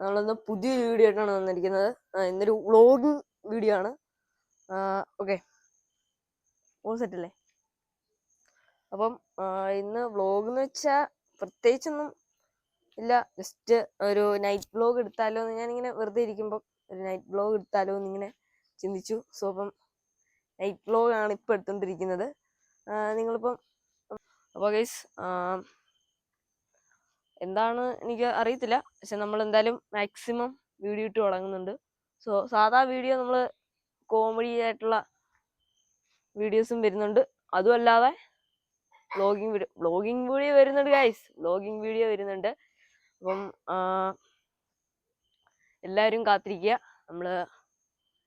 നമ്മളിന്ന് പുതിയൊരു വീഡിയോ ആയിട്ടാണ് വന്നിരിക്കുന്നത്. ഇന്നൊരു വ്ളോഗിങ് വീഡിയോ ആണ്. ഓക്കെ ഓ സെറ്റല്ലേ അപ്പം ഇന്ന് വ്ളോഗ് എന്ന് വെച്ചാൽ പ്രത്യേകിച്ചൊന്നും ഇല്ല. ജസ്റ്റ് ഒരു നൈറ്റ് വ്ളോഗ് എടുത്താലോ എന്ന് ഞാനിങ്ങനെ വെറുതെ ഇരിക്കുമ്പോൾ ഒരു നൈറ്റ് വ്ളോഗ് എടുത്താലോ എന്നിങ്ങനെ ചിന്തിച്ചു. സോ അപ്പം നൈറ്റ് വ്ളോഗ് ആണ് ഇപ്പോൾ എടുത്തുകൊണ്ടിരിക്കുന്നത് നിങ്ങളിപ്പം അപ്പോൾ ഗൈസ് എന്താണ് എനിക്ക് അറിയത്തില്ല. പക്ഷെ നമ്മൾ എന്തായാലും മാക്സിമം വീഡിയോ ഇട്ട് തുടങ്ങുന്നുണ്ട്. സോ സാധാ വീഡിയോ നമ്മൾ കോമഡി ആയിട്ടുള്ള വീഡിയോസും വരുന്നുണ്ട്. അതുമല്ലാതെ വ്ളോഗിങ് വീഡിയോ വ്ളോഗിങ് വീഡിയോ വരുന്നുണ്ട് ഗൈസ് വ്ളോഗിങ് വീഡിയോ വരുന്നുണ്ട്. അപ്പം എല്ലാവരും കാത്തിരിക്കുക. നമ്മൾ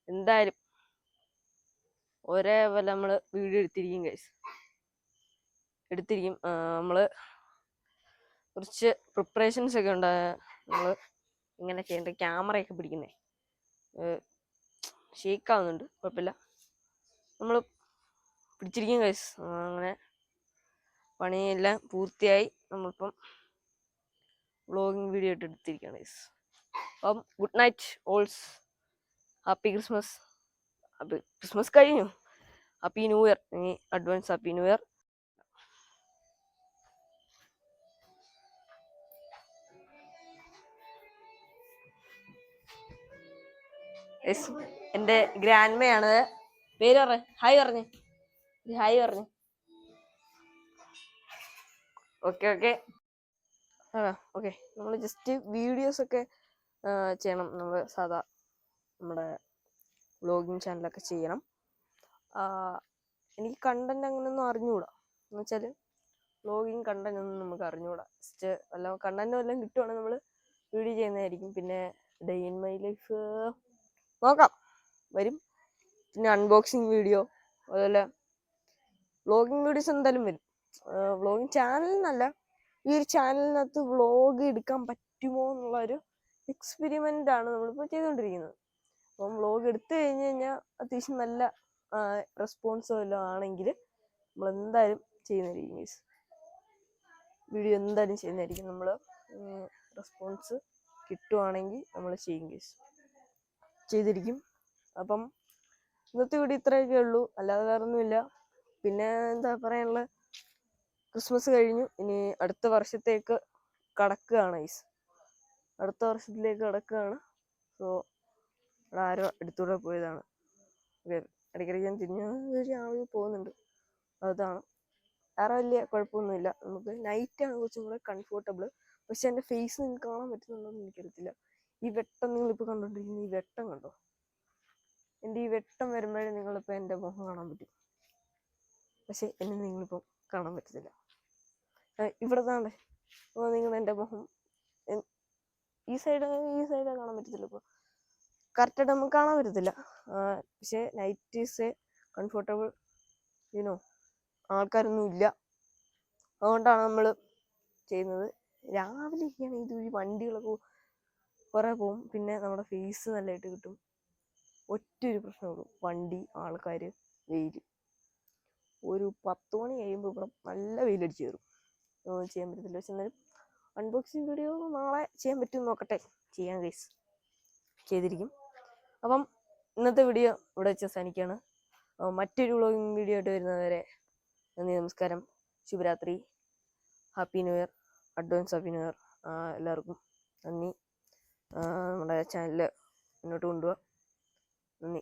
എന്തായാലും ഒരേപോലെ നമ്മൾ വീഡിയോ എടുത്തിരിക്കും ഗൈസ് എടുത്തിരിക്കും. നമ്മൾ കുറച്ച് പ്രിപ്പറേഷൻസ് ഒക്കെ ഉണ്ട് നമ്മൾ ഇങ്ങനെ ചെയ്യേണ്ട ക്യാമറയൊക്കെ പിടിക്കുന്നേ. ഷേക്ക് ആവുന്നുണ്ട് കുഴപ്പമില്ല. നമ്മൾ പിടിച്ചിരിക്കും കൈസ് അങ്ങനെ പണിയെല്ലാം പൂർത്തിയായി. നമ്മളിപ്പം വ്ളോഗിങ് വീഡിയോ ഇട്ട് എടുത്തിരിക്കുകയാണ് ഗൈസ് അപ്പം good night alls happy Christmas happy Christmas കഴിഞ്ഞു. ഹാപ്പി ന്യൂ ഇയർ ഇനി advance happy New Year yes ഗ്രാൻഡ്മയാണ് പേര് പറ ഹായ് പറഞ്ഞു. ഹായ് പറഞ്ഞു. ഓക്കെ ഓക്കെ ഓക്കെ നമ്മൾ ജസ്റ്റ് വീഡിയോസ് ഒക്കെ ചെയ്യണം. നമ്മൾ സാധാ നമ്മുടെ വ്ളോഗിങ് ചാനലൊക്കെ ചെയ്യണം. എനിക്ക് കണ്ടന്റ് അങ്ങനെയൊന്നും അറിഞ്ഞുകൂടാ എന്ന് വെച്ചാൽ വ്ളോഗിങ് കണ്ടന്റ് ഒന്നും നമുക്ക് അറിഞ്ഞുകൂടാ ജസ്റ്റ് വല്ല കണ്ടന്റ് വല്ലതും കിട്ടുവാണെങ്കിൽ നമ്മൾ വീഡിയോ ചെയ്യുന്നതായിരിക്കും. പിന്നെ ഡേ ഇൻ മൈ ലൈഫ് നോക്കാം. വരും. പിന്നെ അൺബോക്സിങ് വീഡിയോ അതുപോലെ വ്ളോഗിങ് വീഡിയോസ് എന്തായാലും വരും. വ്ളോഗിങ് ചാനലിന്നല്ല ഈ ഒരു ചാനലിനകത്ത് വ്ളോഗ് എടുക്കാൻ പറ്റുമോ എന്നുള്ളൊരു എക്സ്പെരിമെന്റ് ആണ് നമ്മളിപ്പോൾ ചെയ്തുകൊണ്ടിരിക്കുന്നത് അപ്പം വ്ളോഗ് എടുത്തു കഴിഞ്ഞ് കഴിഞ്ഞാൽ അത്യാവശ്യം നല്ല റെസ്പോൺസ് വല്ലതും ആണെങ്കിൽ നമ്മൾ എന്തായാലും ചെയ്യുന്നതായിരിക്കും മീൻസ് വീഡിയോ എന്തായാലും ചെയ്യുന്നതായിരിക്കും. നമ്മൾ റെസ്പോൺസ് കിട്ടുവാണെങ്കിൽ നമ്മൾ ചെയ്യും ഗൈസ് ചെയ്തിരിക്കും. അപ്പം ഇന്നത്തെ വീഡിയോ ഇത്രയൊക്കെ ഉള്ളൂ. അല്ലാതെ വേറെ ഒന്നുമില്ല പിന്നെ എന്താ പറയാനുള്ളത്? ക്രിസ്മസ് കഴിഞ്ഞു. ഇനി അടുത്ത വർഷത്തേക്ക് കടക്കുകയാണ് ഐസ് അടുത്ത വർഷത്തിലേക്ക് കടക്കുകയാണ്. സോ ഇവിടെ ആരോ അടുത്തൂടെ പോയതാണ്. ഇടയ്ക്കിടയ്ക്ക് ഞാൻ തിരിഞ്ഞ ആൾ പോകുന്നുണ്ട്. അതാണ്. വേറെ വലിയ കുഴപ്പമൊന്നുമില്ല. നമുക്ക് നൈറ്റാണ് കുറച്ചും കൂടെ കംഫർട്ടബിൾ പക്ഷെ എന്റെ ഫേസ് നിങ്ങൾക്ക് കാണാൻ പറ്റുന്നുണ്ടോ എന്ന് എനിക്കറിയത്തില്ല. ഈ വെട്ടം നിങ്ങളിപ്പോൾ കണ്ടോണ്ടിരിക്കുന്ന ഈ വെട്ടം കണ്ടോ? എന്റെ ഈ വെട്ടം വരുമ്പോഴേ നിങ്ങളിപ്പോൾ എന്റെ മുഖം കാണാൻ പറ്റും. പക്ഷെ എന്നെ നിങ്ങളിപ്പോൾ കാണാൻ പറ്റത്തില്ല. ഇവിടെ താണ്ടേ. അപ്പോൾ നിങ്ങൾ എന്റെ മുഖം ഈ സൈഡ് ഈ സൈഡ് കാണാൻ പറ്റത്തില്ല ഇപ്പോൾ കറക്റ്റായിട്ട് നമുക്ക് കാണാൻ പറ്റത്തില്ല. പക്ഷേ night is a comfortable you know ആൾക്കാരൊന്നും ഇല്ല. അതുകൊണ്ടാണ് നമ്മൾ ചെയ്യുന്നത്. രാവിലെയൊക്കെയാണ് ഇതുവഴി വണ്ടികളൊക്കെ കുറേ പോവും പിന്നെ നമ്മുടെ ഫേസ് നല്ലതായിട്ട് കിട്ടും. ഒറ്റൊരു പ്രശ്നമുള്ളൂ വണ്ടി ആൾക്കാർ വെയിൽ ഒരു പത്ത് മണി കഴിയുമ്പോൾ ഇവിടെ നല്ല വെയിലടിച്ച് കയറും. ചെയ്യാൻ പറ്റത്തില്ല. പക്ഷെ എന്നാലും അൺബോക്സിങ് വീഡിയോ നാളെ ചെയ്യാൻ പറ്റുമെന്ന് നോക്കട്ടെ. ചെയ്യാൻ ഗൈസ് ചെയ്തിരിക്കും. അപ്പം ഇന്നത്തെ വീഡിയോ ഇവിടെ വെച്ച് അവസാനിക്കുകയാണ്. മറ്റൊരു വ്ളോഗിങ് വീഡിയോ ആയിട്ട് വരുന്നവരെ നന്ദി നമസ്കാരം. ശുഭരാത്രി. Happy New Year advance happy New Year എല്ലാവർക്കും നന്ദി. ചാനൽ മുന്നോട്ട് കൊണ്ടുപോകാം നന്ദി.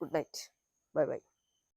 Good night. Bye bye.